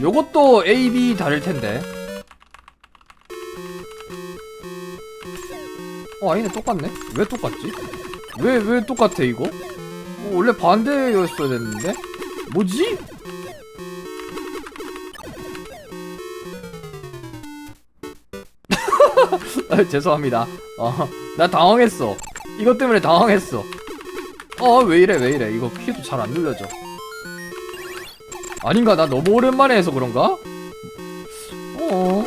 요것도 A, B 다를 텐데. 어, 아니네, 똑같네. 왜 똑같지? 왜, 왜 똑같아, 이거? 어, 원래 반대였어야 됐는데? 뭐지? 아, 죄송합니다. 어, 나 당황했어. 이것 때문에 당황했어. 어, 왜 이래, 왜 이래. 이거 키도 잘 안 눌려져. 아닌가? 나 너무 오랜만에 해서 그런가? 어?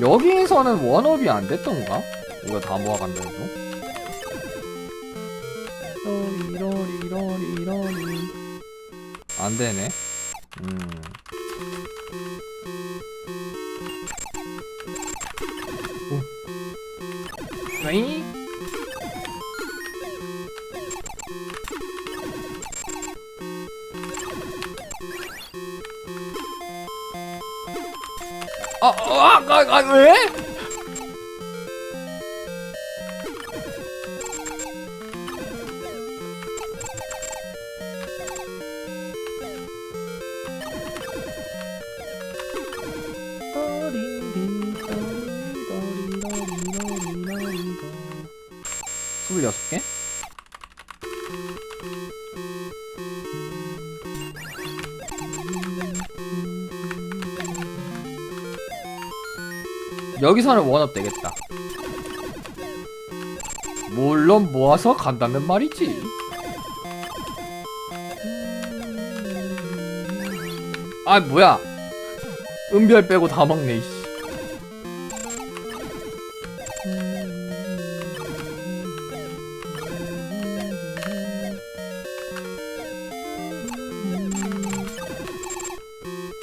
여기에서는 원업이 안 됐던가? 이거 다 모아간다 해도. 안 되네. 음. 오. 이 아, 아, 아, 아, 왜? 여기서는 원업 되겠다. 물론 모아서 간다면 말이지. 아 뭐야? 은별 빼고 다 먹네. 이씨.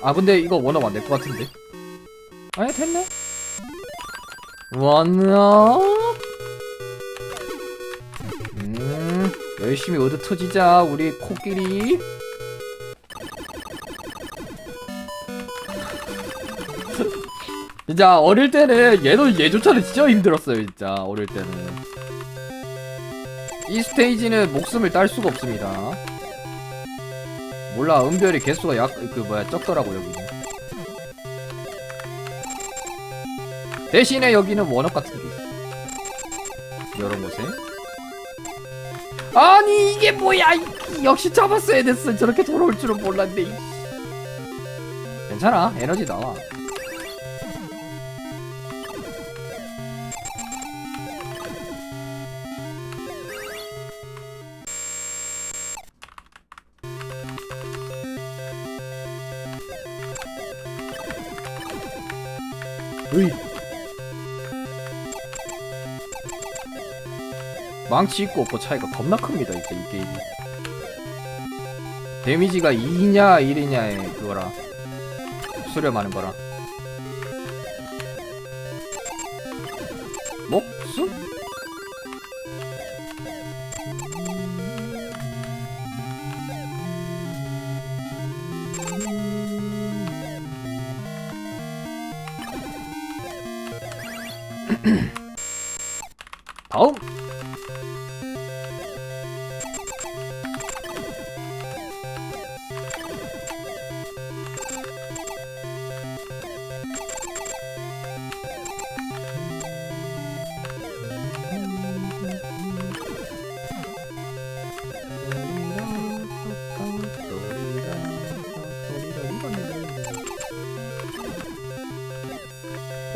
아 근데 이거 원업 안 될 것 같은데. 아니 됐네. 원업. 음 열심히 얻어 터지자 우리 코끼리. 진짜 어릴 때는 얘도 얘조차는 진짜 힘들었어요 진짜 어릴 때는 이 스테이지는 목숨을 딸 수가 없습니다 몰라 은별이 개수가 약 그 뭐야 적더라고 여기 대신에 여기는 원업 같은 게 이런 곳에 아니 이게 뭐야? 이- 역시 잡았어야 됐어. 저렇게 돌아올 줄은 몰랐네. 이. 괜찮아. 에너지 나와 망치 있고 없고 차이가 겁나 큽니다 진짜 이 게임이. 데미지가 2냐 1이냐의 그거라. 수렴하는 거라. 목숨?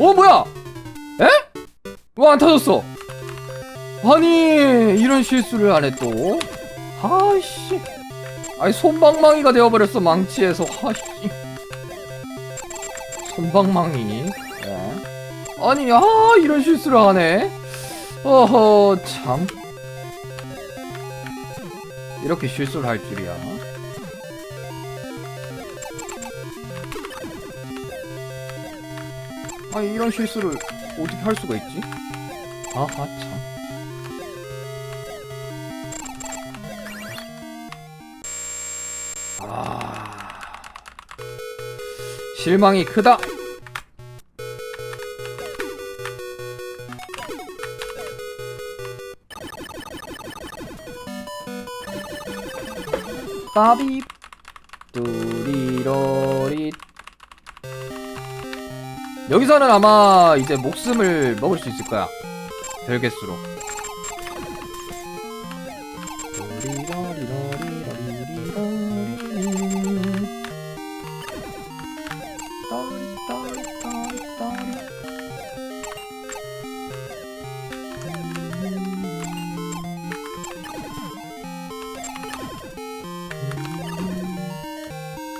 어 뭐야? 에? 왜안 터졌어? 아니 이런 실수를 안해 또? 아이씨 아니 손방망이가 되어버렸어 망치에서 아이씨 손방망이 예. 아니 아 이런 실수를 하네 어허 참 이렇게 실수를 할 줄이야 아니 이런 실수를 어떻게 할 수가 있지? 아하 참 아... 실망이 크다. 빠비 뚜리로리 여기서는 아마 이제 목숨을 먹을 수 있을 거야. 별 개수로.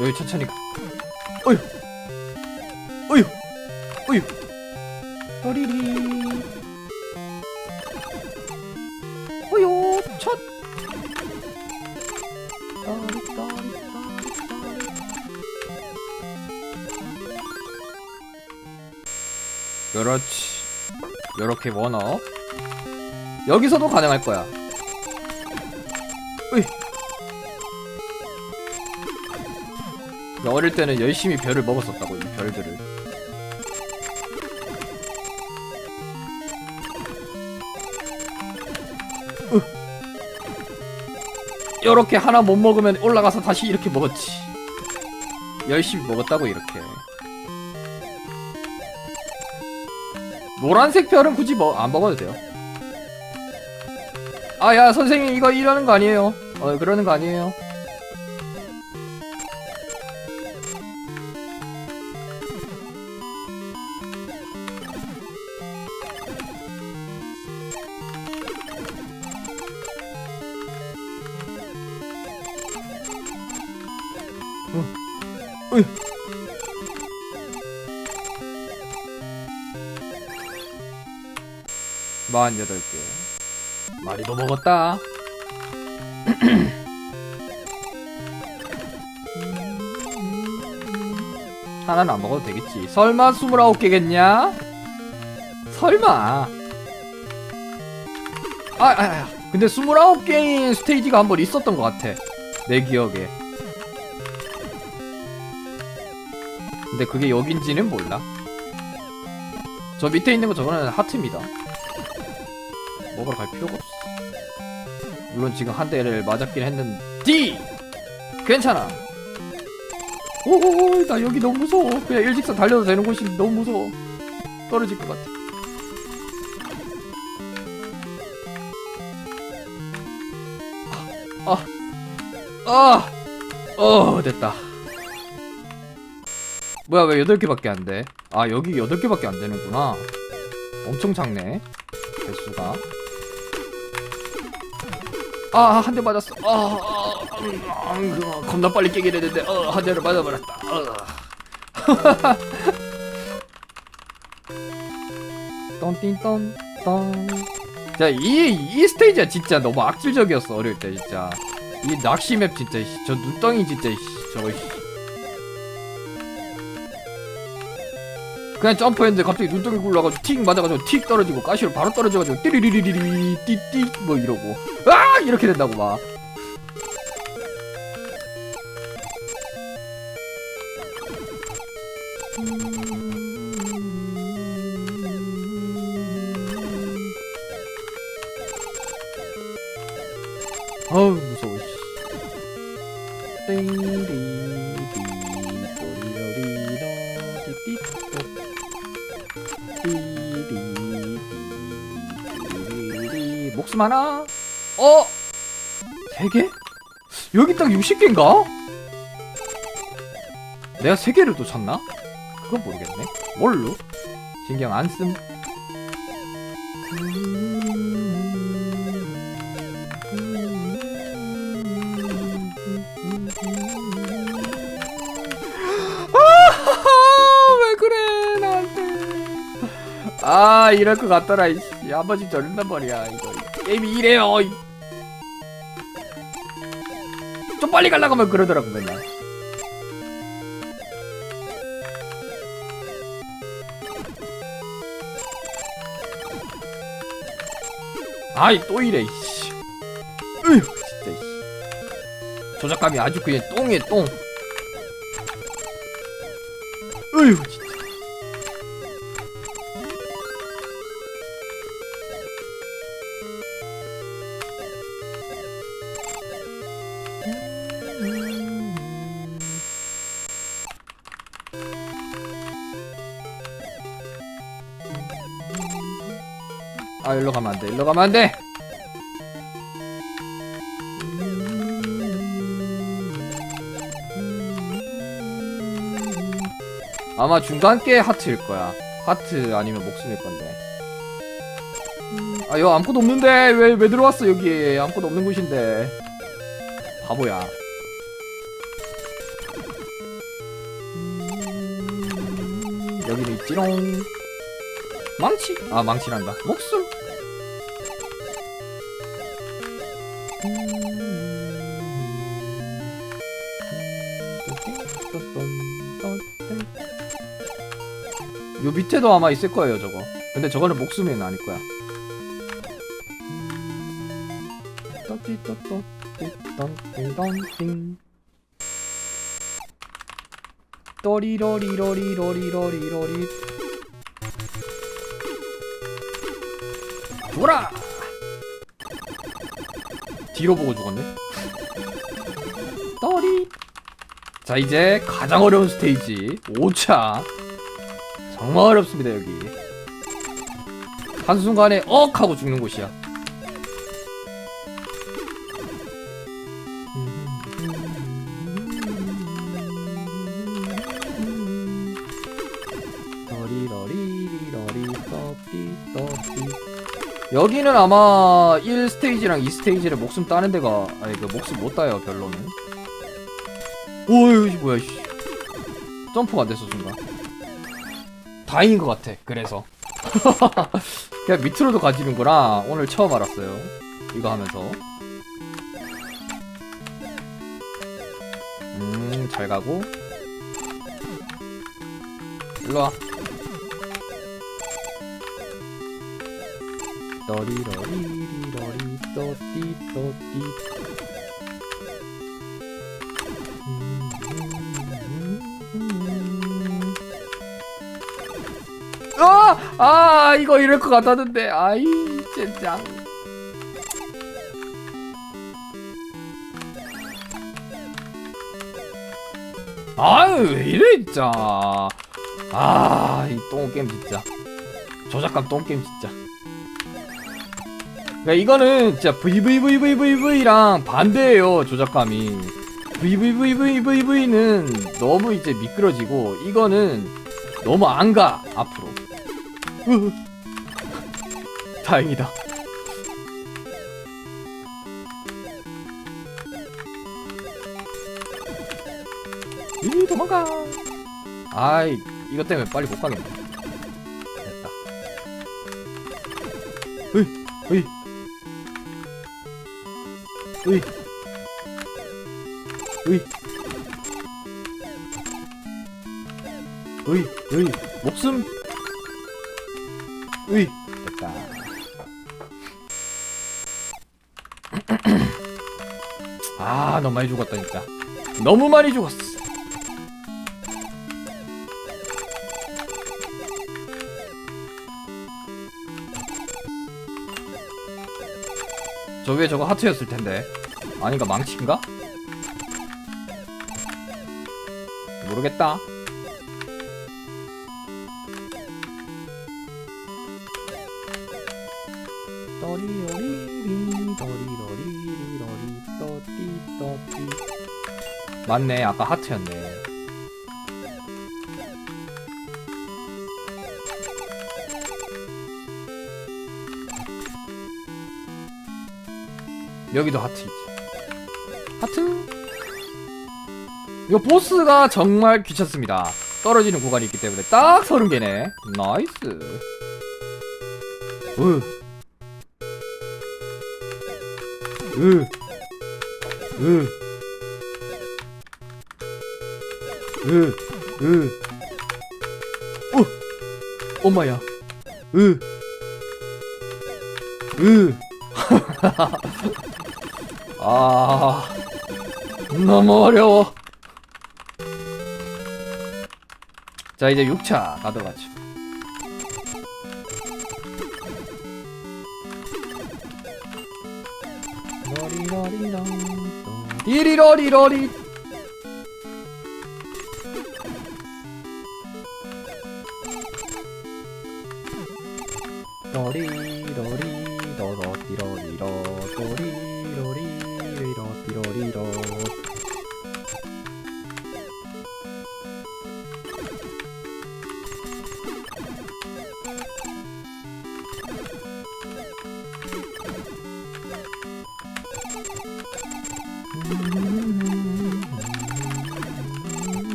여기 천천히. 어휴, 또리리. 어휴, 첫. 또리, 또리. 그렇지. 요렇게 원어. 여기서도 가능할 거야. 으이. 어릴 때는 열심히 별을 먹었었다고 이 별들을 요렇게 하나 못 먹으면 올라가서 다시 이렇게 먹었지. 열심히 먹었다고 이렇게. 노란색 별은 굳이 뭐 안 먹어도 돼요. 아야 선생님 이거 이러는 거 아니에요. 어 그러는 거 아니에요 어이. 마흔여덟 개. 마리도 먹었다. 하나는 안 먹어도 되겠지. 설마 29개겠냐? 설마. 아, 아, 아, 근데 29개인 스테이지가 한 번 있었던 것 같아. 내 기억에 근데 그게 여긴지는 몰라. 저 밑에 있는 거 저거는 하트입니다. 먹으러 갈 필요가 없어. 물론 지금 한 대를 맞았긴 했는데 괜찮아. 오호호 나 여기 너무 무서워. 그냥 일직선 달려도 되는 곳이 너무 무서워. 떨어질 것 같아. 아, 아, 어 됐다. 뭐야 왜 8개밖에 안 돼? 아 여기 8개밖에 안 되는구나. 엄청 작네 개수가. 아 한 대 맞았어. 아, 아, 음, 아, 음, 겁나 빨리 깨게 되는데 어, 한 대를 맞아버렸다. 어. 떤띵떤떤. 자이 이 스테이지가 진짜 너무 악질적이었어 어릴 때 진짜. 이 낚시맵 진짜 씨, 저 눈덩이 진짜 씨, 저거 그냥 점프했는데 갑자기 눈덩이 굴러가지고 틱 맞아가지고 틱 떨어지고 가시로 바로 떨어져가지고 띠리리리리리 띠띠 뭐 이러고. 아! 이렇게 된다고 막어 하나 어? 세 개? 여기 딱 60개인가? 내가 세 개를 놓쳤나? 그건 모르겠네 뭘로? 신경 안 씀. 아, 왜 그래 나한테 아 이럴 것 같더라 이씨 한 번씩 저런단 말이야 이거 게임이 이래요. 이. 좀 빨리 가려고 하면 그러더라고 맨날. 아이 또 이래 이씨. 으휴 진짜 이씨. 조작감이 아주 그냥 똥이에 똥. 어휴 진짜 일로 가면 안돼 일로 가면 안돼. 아마 중간 게 하트일 거야. 하트 아니면 목숨일 건데. 아 여기 아무것도 없는데. 왜 왜 들어왔어 여기? 아무것도 없는 곳인데. 바보야. 여기는 있지롱. 망치? 아 망치란다. 목숨 밑에도 아마 있을 거예요 저거. 근데 저거는 목숨은 아닐 거야. 띵 떠리러리러리러리러리러리. 죽어라! 뒤로 보고 죽었네. 떠리. 자 이제 가장 어려운 스테이지. 5차 정말 어렵습니다 여기. 한순간에 억 하고 죽는 곳이야. 여기는 아마 1스테이지랑 2스테이지를 목숨 따는 데가 아니 그 목숨 못 따요 별로는. 오이 뭐야 씨. 점프가 안 됐어 순간 다행인 것 같아 그래서. 그냥 밑으로도 가지는구나. 오늘 처음 알았어요. 이거 하면서. 음잘 가고. 일로와. 떠리러리리러리 떠띠 떠띠 아! 아 이거 이럴 것 같았는데. 아이 진짜. 아유 왜 이래 진짜. 아이 똥게임 진짜. 조작감 똥게임 진짜. 그러니까 이거는 진짜 VVVVVV랑 반대예요 조작감이. VVVVVV는 너무 이제 미끄러지고 이거는 너무 안 가 앞으로. 으. 다행이다. 이 도망가. 아이 이것 때문에 빨리 못 가겠네. 됐다. 으이 으이. 으이. 으이. 으이 으이. 목숨 으이 됐다. 아 너무 많이 죽었다 진짜 너무 많이 죽었어. 저 위에 저거 하트였을 텐데. 아닌가 망치인가? 모르겠다 떠리러리리 떠리러리리러리 떠띠 떠띠 맞네 아까 하트였네 여기도 하트이지 하트 이거 보스가 정말 귀찮습니다 떨어지는 구간이 있기 때문에 딱 30개네 나이스 으 으, 으, 으, 으, 어, 엄마야, 으, 으, 아, 너무 어려워. 자 이제 6차 가도록 하죠 리리러리러리 러리러리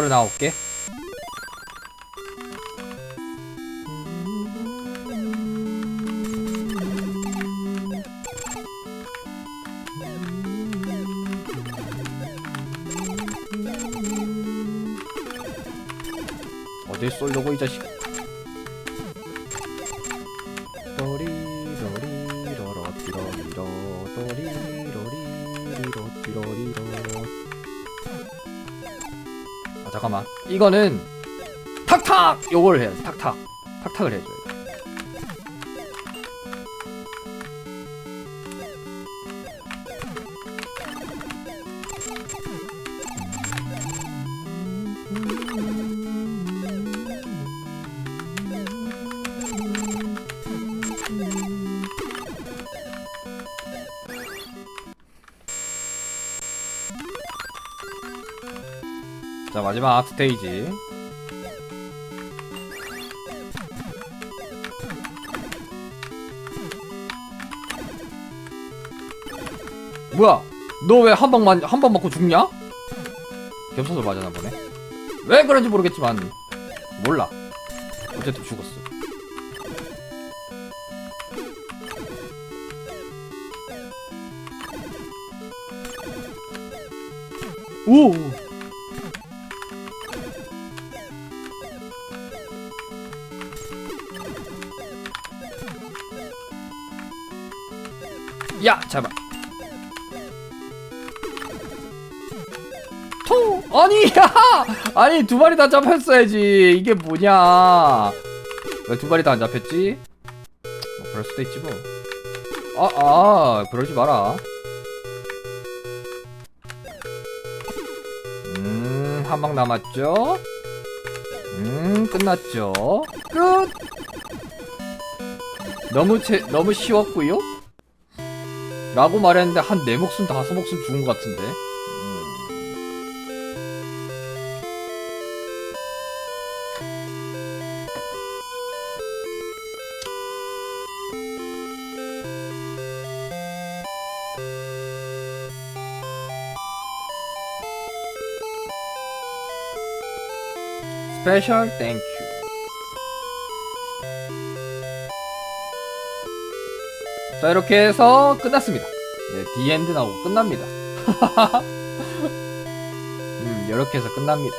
서른아홉 개? 어딜 쏠려고 이 자식 이거는 탁탁 요걸 해야지. 탁탁. 탁탁을 해줘야 자 마지막 스테이지. 뭐야? 너 왜 한 방만 한 방 맞고 죽냐? 겹쳐서 맞아나 보네. 왜 그런지 모르겠지만 몰라. 어쨌든 죽었어. 오 야 잡아. 토! 아니 야! 아니 두 마리 다 잡혔어야지. 이게 뭐냐? 왜 두 마리 다 안 잡혔지? 뭐 그럴 수도 있지 뭐 아아 그러지 마라. 음한 방 남았죠? 음 끝났죠? 끝! 너무 채 너무 쉬웠고요 라고 말했는데 한 네 목숨 다섯 목숨 죽은 것 같은데. 음. 스페셜 땡큐. 자 이렇게 해서 끝났습니다. 네, 디엔드 나오고 끝납니다. 음, 이렇게 해서 끝납니다.